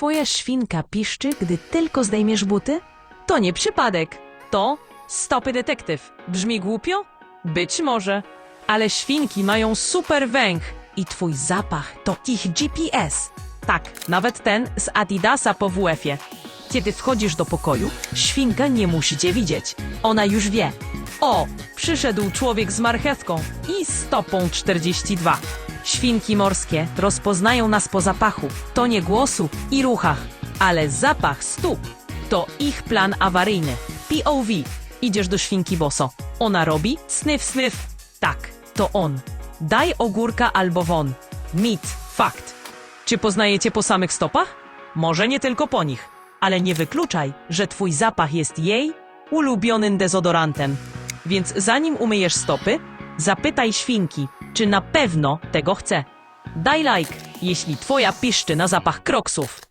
twoja świnka piszczy, gdy tylko zdejmiesz buty? To nie przypadek. To stopy detektyw. Brzmi głupio? Być może. Ale świnki mają super węch i twój zapach to ich GPS. Tak, nawet ten z Adidasa po WF-ie. Kiedy wchodzisz do pokoju, świnka nie musi cię widzieć. Ona już wie. O, przyszedł człowiek z marchewką i stopą 42. Świnki morskie rozpoznają nas po zapachu, tonie głosu i ruchach, ale zapach stóp to ich plan awaryjny. POV. Idziesz do świnki boso. Ona robi snyf, snyf. Tak, to on. Daj ogórka albo won. Mit, fakt. Czy poznajecie po samych stopach? Może nie tylko po nich, ale nie wykluczaj, że twój zapach jest jej ulubionym dezodorantem. Więc zanim umyjesz stopy, zapytaj świnki, czy na pewno tego chce. Daj like, jeśli twoja piszczy na zapach kroksów.